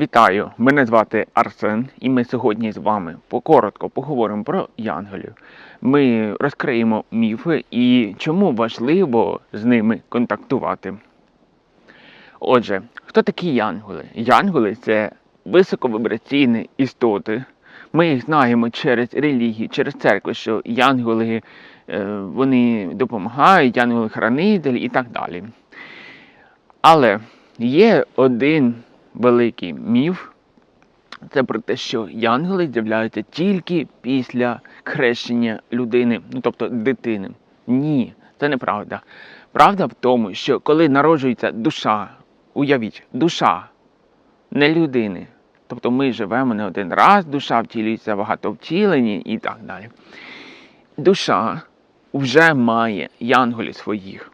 Вітаю! Мене звати Арсен, і ми сьогодні з вами покоротко поговоримо про янголів. Ми розкриємо міфи і чому важливо з ними контактувати. Отже, хто такі янголи? Янголи це високовібраційні істоти. Ми їх знаємо через релігію, через церкву, що янголи е, вони допомагають, янголи-хранителі і так далі. Але є один великий міф. Це про те, що янголи з'являються тільки після хрещення людини, ну тобто дитини. Ні, це неправда. Правда в тому, що коли народжується душа, уявіть, душа не людини. Тобто ми живемо не один раз, душа втілюється багато втілені і так далі. Душа вже має янголів своїх.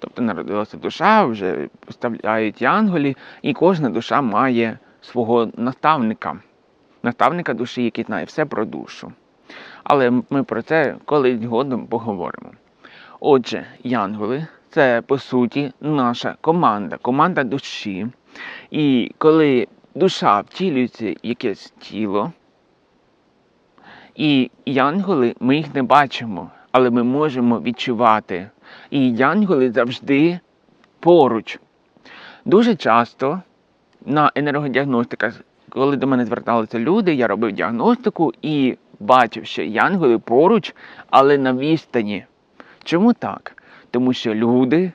Тобто народилася душа, вже поставляють янголі, і кожна душа має свого наставника, наставника душі, який знає все про душу. Але ми про це колись згодом поговоримо. Отже, янголи це по суті наша команда, команда душі. І коли душа втілюється якесь тіло, і янголи, ми їх не бачимо, але ми можемо відчувати. І янголи завжди поруч. Дуже часто на енергодіагностиках, коли до мене зверталися люди, я робив діагностику і бачив, що янголи поруч, але на відстані. Чому так? Тому що люди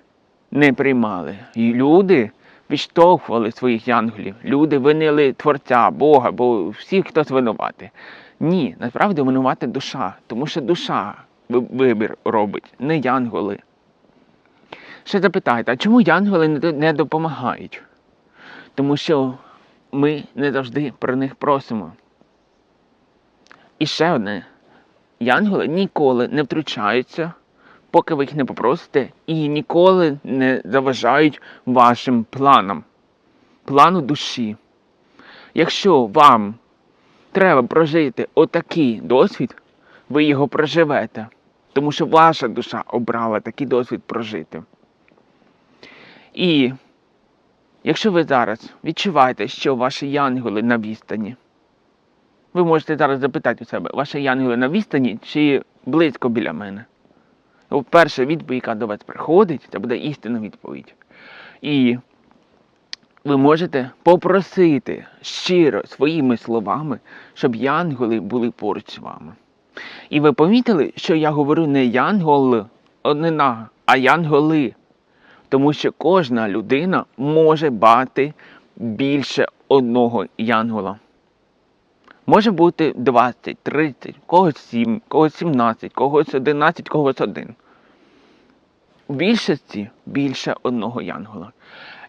не приймали. І люди відштовхували своїх янголів. Люди винили Творця, Бога, бо всі хтось винуватий. Ні, насправді винувати душа, тому що душа вибір робить, не янголи. Ще запитайте, а чому янголи не допомагають? Тому що ми не завжди про них просимо. І ще одне: янголи ніколи не втручаються, поки ви їх не попросите, і ніколи не заважають вашим планам, плану душі. Якщо вам треба прожити отакий досвід, ви його проживете, тому що ваша душа обрала такий досвід прожити. І якщо ви зараз відчуваєте, що ваші янголи на відстані, ви можете зараз запитати у себе, ваші янголи на відстані чи близько біля мене? Перша відповідь, яка до вас приходить, це буде істинна відповідь. І ви можете попросити щиро своїми словами, щоб янголи були поруч з вами. І ви помітили, що я говорю не янгол, однина, а янголи. Тому що кожна людина може бати більше одного янгола. Може бути 20, 30, когось 7, когось 17, когось 11, когось один. У більшості більше одного янгола.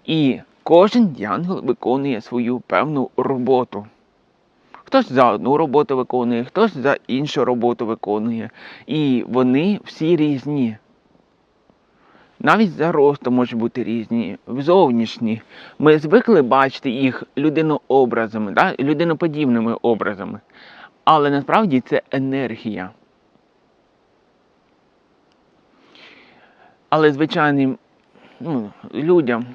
І кожен янгол виконує свою певну роботу. Хтось за одну роботу виконує, хтось за іншу роботу виконує. І вони всі різні. Навіть за ростом можуть бути різні, зовнішні. Ми звикли бачити їх людинообразами, да? людиноподібними образами. Але насправді це енергія. Але звичайним ну, людям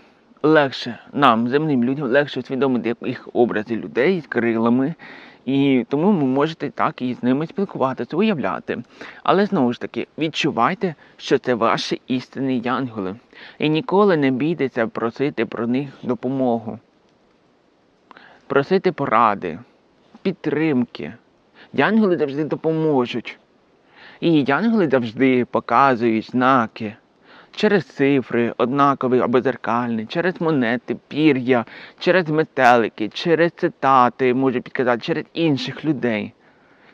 легше, нам, земним людям, легше усвідомити їх образи людей з крилами. І тому ви можете так і з ними спілкуватися, уявляти. Але знову ж таки, відчувайте, що це ваші істинні янголи. І ніколи не бійтеся просити про них допомогу, просити поради, підтримки. Янголи завжди допоможуть. І янголи завжди показують знаки через цифри, однакові або зеркальні, через монети, пір'я, через метелики, через цитати, можу підказати, через інших людей.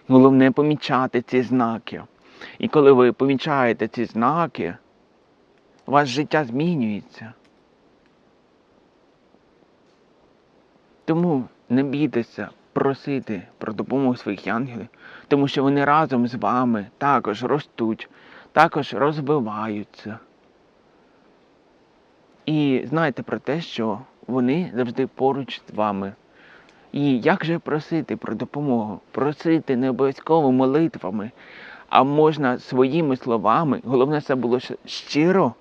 Головне помічати ці знаки. І коли ви помічаєте ці знаки, ваше життя змінюється. Тому не бійтеся просити про допомогу своїх янголів, тому що вони разом з вами також ростуть, також розвиваються. І знайте про те, що вони завжди поруч з вами. І як же просити про допомогу? Просити не обов'язково молитвами, а можна своїми словами. Головне, це було щиро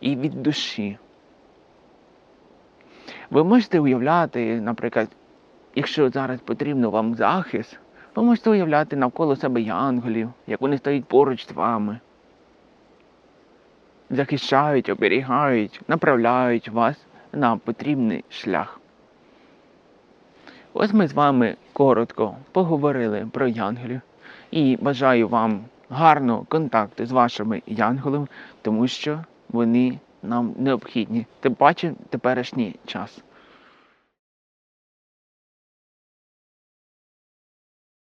і від душі. Ви можете уявляти, наприклад, якщо зараз потрібно вам захист, ви можете уявляти навколо себе янголів, як вони стоять поруч з вами, захищають, оберігають, направляють вас на потрібний шлях. Ось ми з вами коротко поговорили про янголів і бажаю вам гарного контакту з вашими янголами, тому що вони нам необхідні, тим паче теперішній час.